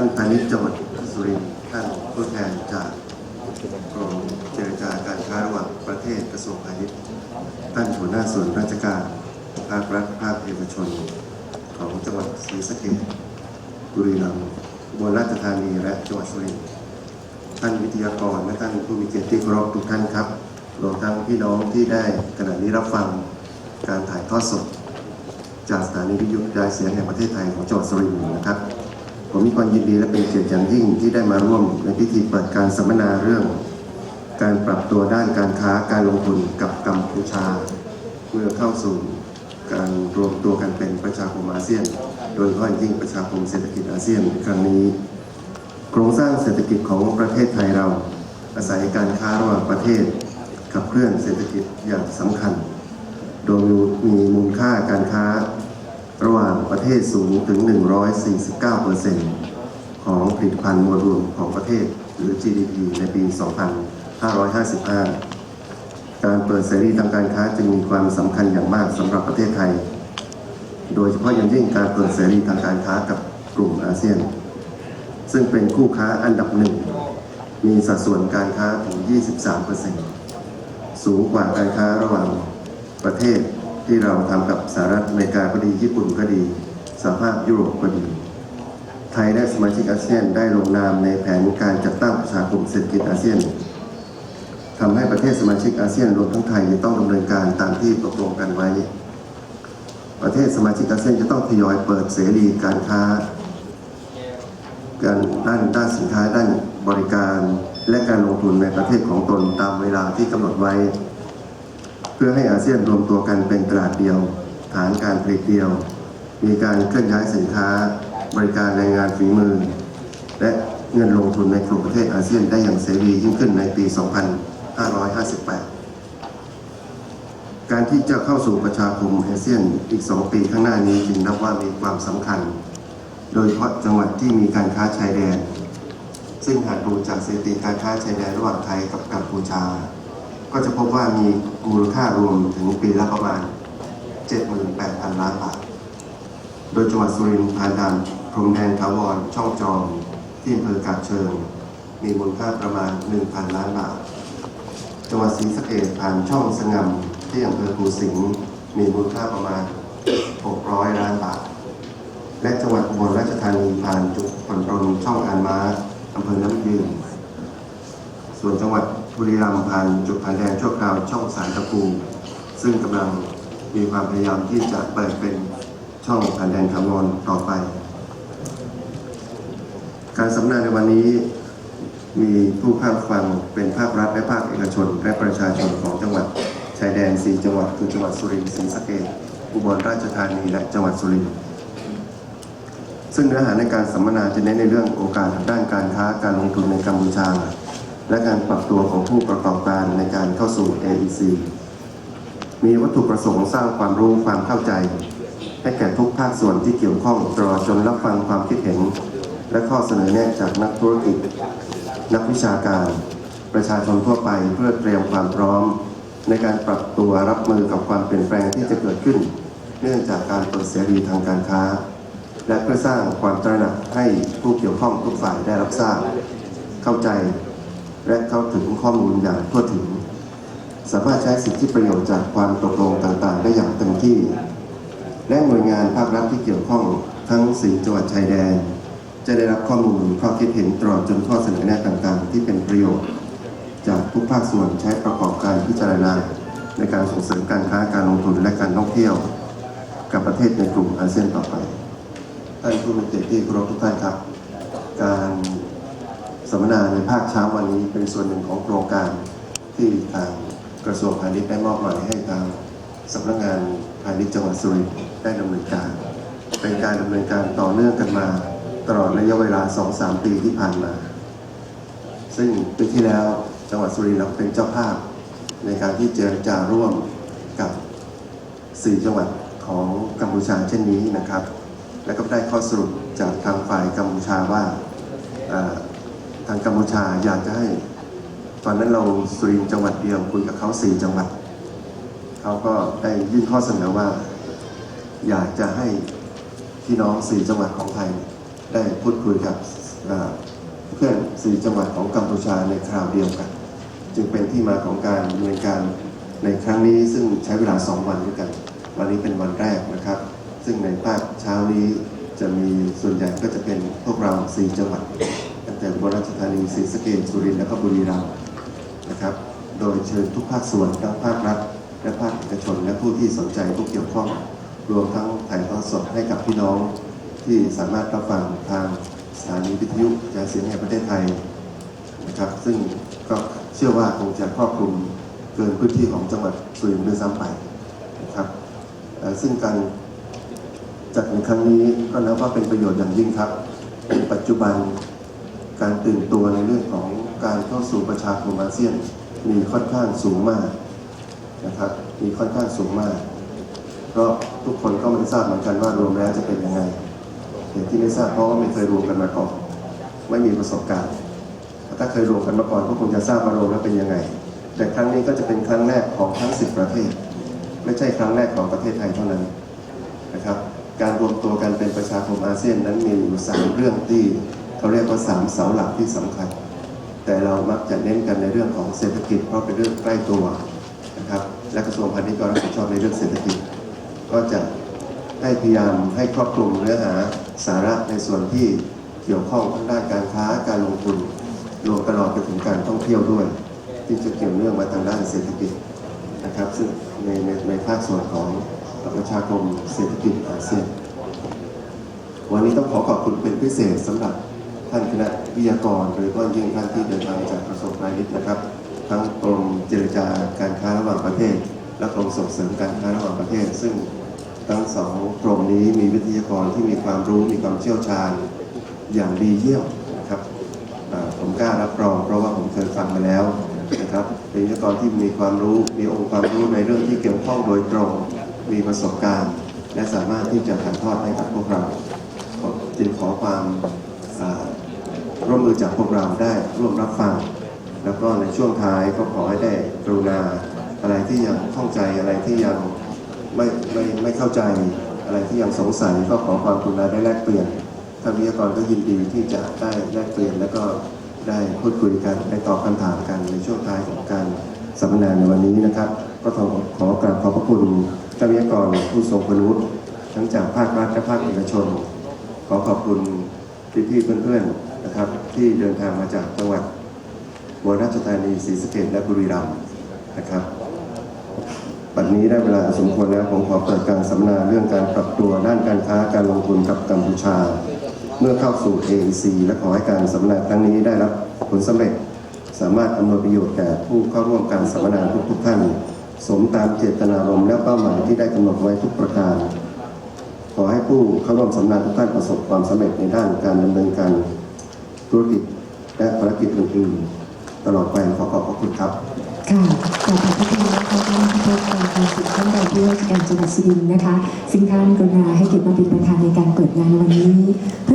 ท่านพาณิชย์จังหวัดสุรินทร์ท่านผู้แทนจากกรมเจรจาการค้าระหว่างประเทศกระทรวงพาณิชย์ท่านหัวหน้าส่วนราชการภาครัฐภาคเอกชน ของจังหวัดศรีสะเกษบุรีรัมย์บลราชธานีและจังหวัดสุรินทร์ท่านวิทยากรและท่านผู้มีเกียรติที่เคารพทุกท่านครับรวมทั้งพี่น้องที่ได้ขณะนี้รับฟังการถ่ายทอดสด จากสถานีวิทยุกระจายเสียงแห่งประเทศไทยของจังหวัดสุรินทร์นะครับ ผมมีความยินดีและเป็นเกียรติอย่างยิ่งที่ได้มาร่วมในพิธีเปิดการสัมมนาเรื่อง การปรับตัวด้านการค้าการลงทุนกับกัมพูชา เมื่อเข้าสู่การรวมตัวกันเป็นประชาคมอาเซียน โดยเฉพาะยิ่งประชาคมเศรษฐกิจอาเซียนในครั้งนี้ โครงสร้างเศรษฐกิจของประเทศไทยเรา อาศัยการค้าระหว่างประเทศขับเคลื่อนเศรษฐกิจอย่างสำคัญ โดยมีมูลค่าการค้า ระหว่างประเทศสูงถึง 149%ของผลิตภัณฑ์มวลรวมของประเทศหรือ GDP ในปี 2555 การเปิดเสรีทางการค้าจึงมีความสำคัญอย่างมากสำหรับประเทศไทย โดยเฉพาะอย่างยิ่งการเปิดเสรีทางการค้ากับกลุ่มอาเซียน ซึ่งเป็นคู่ค้าอันดับหนึ่ง มีสัดส่วนการค้าถึง 23%สูงกว่าการค้าระหว่างประเทศ ที่เราทำกับสหรัฐอเมริกาก็ดีญี่ปุ่นก็ดีสหภาพยุโรปก็ดี ไทยและสมาชิกอาเซียนได้ลงนามในแผนการจัดตั้งประชาคมเศรษฐกิจอาเซียนทำให้ประเทศสมาชิกอาเซียนรวมทั้งไทยต้องดำเนินการตามที่ตกลงกันไว้ ประเทศสมาชิกอาเซียนจะต้องทยอยเปิดเสรีการค้าการด้านด้านสินค้าด้านบริการ และการลงทุนในประเทศของตนตามเวลาที่กำหนดไว้ เพื่อให้อาเซียนรวมตัวกันเป็นตลาดเดียว ฐานการผลิตเดียว มีการเคลื่อนย้ายสินค้า บริการแรงงานฝีมือ และเงินลงทุนในกลุ่มประเทศอาเซียนได้อย่างเสรียิ่งขึ้นในปี 2558 การที่จะเข้าสู่ประชาคมอาเซียนอีก 2 ปีข้างหน้านี้จึงนับว่ามีความสำคัญ โดยเฉพาะจังหวัดที่มีการค้าชายแดน ซึ่งหากดูจากสถิติการค้าชายแดนระหว่างไทยกับกัมพูชา ก็จะพบว่ามี มูลค่ารวมถึงปีละประมาณ 78,000 ล้านบาท โดยจังหวัดสุรินทร์ผ่านด่านพรมแดนถาวรช่องจอมที่อำเภอกาบเชิง มีมูลค่าประมาณ 1,000 ล้านบาท จังหวัดศรีสะเกษผ่านช่องสงามที่อำเภอภูสิงห์มีมูลค่าประมาณ 600 ล้านบาท และจังหวัดอุบลราชธานีผ่านจุดผ่อนปรนช่องอานม้าอำเภอน้ำยืน ส่วนจังหวัด บุรีรัมย์ผ่านจุดผ่านแดนชั่วคราวช่องสารตะปูซึ่งกำลังมีความพยายามที่จะเปิดเป็นช่องผ่านแดนคำนวณต่อไป การสัมมนาในวันนี้มีผู้เข้าฟังเป็นภาครัฐและภาคเอกชน และประชาชนของจังหวัดชายแดน 4 จังหวัดคือจังหวัดสุรินทร์ศรีสะเกษอุบลราชธานีและจังหวัดสุรินทร์ซึ่งเนื้อหาในการสัมมนาจะเน้นในเรื่องโอกาสด้านการค้าการลงทุนในกัมพูชา และการปรับตัวของผู้ประกอบการในการเข้าสู่ AEC มีวัตถุประสงค์สร้างความรู้ความเข้าใจ ให้แก่ทุกภาคส่วนที่เกี่ยวข้องตลอดจนรับฟังความคิดเห็น และข้อเสนอแนะจากนักธุรกิจ นักวิชาการ ประชาชนทั่วไปเพื่อเตรียมความพร้อม ในการปรับตัวรับมือกับความเปลี่ยนแปลงที่จะเกิดขึ้น เนื่องจากการเปิดเสรีทางการค้า และเพื่อสร้างความตระหนักให้ผู้เกี่ยวข้องทุกฝ่ายได้รับทราบ เข้าใจ และเข้าถึงข้อมูลอย่างทั่วถึง สามารถใช้สิทธิประโยชน์จากความตกลงต่างๆ ได้อย่างเต็มที่ และหน่วยงานภาครัฐที่เกี่ยวข้องทั้งสี่จังหวัดชายแดน จะได้รับข้อมูลข้อคิดเห็นตลอดจนข้อเสนอแนะต่างๆ ที่เป็นประโยชน์ จากทุกภาคส่วนใช้ประกอบการพิจารณาในการส่งเสริมการค้าการลงทุนและการท่องเที่ยว กับประเทศในกลุ่มอาเซียนต่อไปท่านผู้มีเกียรติที่เคารพทุกท่านครับ การ สัมมนาในภาคเช้าวันนี้เป็นส่วนหนึ่งของโครงการที่ทางกระทรวงพาณิชย์ได้มอบหมายให้ทางสำนักงานพาณิชย์จังหวัดสุรินทร์ได้ดำเนินการ เป็นการดำเนินการต่อเนื่องกันมา ตลอดระยะเวลา 2-3 ปีที่ผ่านมา ซึ่งปีที่แล้วจังหวัดสุรินทร์เราเป็นเจ้าภาพในการที่เจรจาร่วมกับสี่จังหวัดของกัมพูชาเช่นนี้นะครับ แล้วก็ได้ข้อสรุปจากทางฝ่ายกัมพูชาว่า ทางกัมพูชาอยากจะให้ ตอนนั้นเราสุรินทร์จังหวัดเดียวคุยกับเขาสี่จังหวัด เขาก็ได้ยื่นข้อเสนอว่า อยากจะให้พี่น้องสี่จังหวัดของไทย ได้พูดคุยกับเพื่อนสี่จังหวัดของกัมพูชาในคราวเดียวกัน จึงเป็นที่มาของการดำเนินการในครั้งนี้ซึ่งใช้เวลา 2 วันด้วยกัน วันนี้เป็นวันแรกนะครับ ซึ่งในภาคเช้านี้จะมีส่วนใหญ่ก็จะเป็นพวกเราสี่จังหวัด ตั้งแต่อุบลราชธานีศรีสะเกษสุรินทร์และก็บุรีรัมย์นะครับ โดยเชิญทุกภาคส่วนทั้งภาครัฐ และภาคเอกชน และผู้ที่สนใจผู้เกี่ยวข้อง รวมทั้งถ่ายทอดสดให้กับพี่น้อง ที่สามารถรับฟังทางสถานีวิทยุกระจายเสียงแห่งประเทศไทยนะครับ ซึ่งก็เชื่อว่าคงจะครอบคลุมเกินพื้นที่ของจังหวัดสุรินทร์ด้วยซ้ำไปนะครับซึ่งการจัดในครั้งนี้ก็นับว่าเป็นประโยชน์อย่างยิ่งครับ ปัจจุบัน การตื่นตัวในเรื่องของการเข้าสู่ประชาคมอาเซียนมีค่อนข้างสูงมากนะครับมีค่อนข้างสูงมากเพราะทุกคนก็ไม่ทราบเหมือนกันว่ารวมแล้วจะเป็นยังไงเหตุที่ไม่ทราบเพราะว่าไม่เคยรวมกันมาก่อนไม่มีประสบการณ์ ถ้าเคยรวมกันมาก่อนก็คงจะทราบมารวมแล้วเป็นยังไง แต่ครั้งนี้ก็จะเป็นครั้งแรกของทั้ง 10 ประเทศ ไม่ใช่ครั้งแรกของประเทศไทยเท่านั้นนะครับ การรวมตัวกันเป็นประชาคมอาเซียนนั้นมีอยู่สามเรื่องที่ เขาเรียกว่าสามเสาหลักที่สำคัญ แต่เรามักจะเน้นกันในเรื่องของเศรษฐกิจเพราะเป็นเรื่องใกล้ตัวนะครับ และกระทรวงพาณิชย์ก็รับผิดชอบในเรื่องเศรษฐกิจ ก็จะให้พยายามให้ครอบคลุมเนื้อหาสาระในส่วนที่เกี่ยวข้องทั้งด้านการค้าการลงทุนรวมตลอดไปถึงการท่องเที่ยวด้วย ที่จะเกี่ยวเนื่องมาทางด้านเศรษฐกิจนะครับซึ่งในในในภาคส่วนของประชาคมเศรษฐกิจอาเซียนวันนี้ต้องขอขอบคุณเป็นพิเศษสำหรับ ท่านคณะวิทยากรหรือว่ายิ่งท่านที่เดินทางจากกระทรวงพาณิชย์นะครับ ทั้งกรมเจรจาการค้าระหว่างประเทศ และกรมส่งเสริมการค้าระหว่างประเทศ ซึ่งทั้งสองกรมนี้มีวิทยากรที่มีความรู้มีความเชี่ยวชาญอย่างดีเยี่ยมนะครับผมกล้ารับรองเพราะว่าผมเคยฟังมาแล้วนะครับเป็นวิทยากรที่มีความรู้มีองค์ความรู้ในเรื่องที่เกี่ยวข้องโดยตรงมีประสบการณ์ และสามารถที่จะถ่ายทอดให้กับพวกเราจึงขอความ ร่วมมือจากพวกเราได้ร่วมรับฟัง แล้วก็ในช่วงท้ายก็ขอให้ได้กรุณาอะไรที่ยังข้องใจอะไรที่ยังไม่ไม่ไม่เข้าใจอะไรที่ยังสงสัยก็ขอความกรุณาได้แลกเปลี่ยนท่านวิทยากรก็ยินดีที่จะได้แลกเปลี่ยน แล้วก็ได้พูดคุยกันได้ตอบคำถามกันในช่วงท้ายของการสัมมนาในวันนี้นะครับ ก็ขอขอกราบขอบพระคุณท่านวิทยากรผู้ทรงคุณวุฒิทั้งจากภาครัฐและภาคเอกชน ขอขอบคุณ พี่ๆเพื่อนๆนะครับ ที่เดินทางมาจากจังหวัดอุบลราชธานีศรีสะเกษและบุรีรัมย์นะครับปัจจุบันนี้ได้เวลาสมควรแล้วผมขอเปิดการสัมมนาเรื่องการปรับตัวด้านการค้าการลงทุนกับกัมพูชา เมื่อเข้าสู่ AEC และขอให้การสัมมนาครั้งนี้ได้รับผลสำเร็จ สามารถอำนวยประโยชน์แก่ผู้เข้าร่วมการสัมมนาทุกๆท่าน สมตามเจตนารมณ์และเป้าหมายที่ได้กำหนดไว้ทุกประการ ขอให้ผู้เข้าร่วมสัมมนาทุกท่านประสบความสำเร็จในด้านการดำเนินการธุรกิจและภารกิจอื่นๆตลอดไปขอขอบพระคุณครับค่ะขอบพระคุณนะคะท่านผู้ว่าการการสิทธิ์ท่านใดที่ราชการจังหวัดสุรินทร์นะคะซึ่งท่านกรุณาให้เกียรติมาเป็นประธานในการเปิดงานวันนี้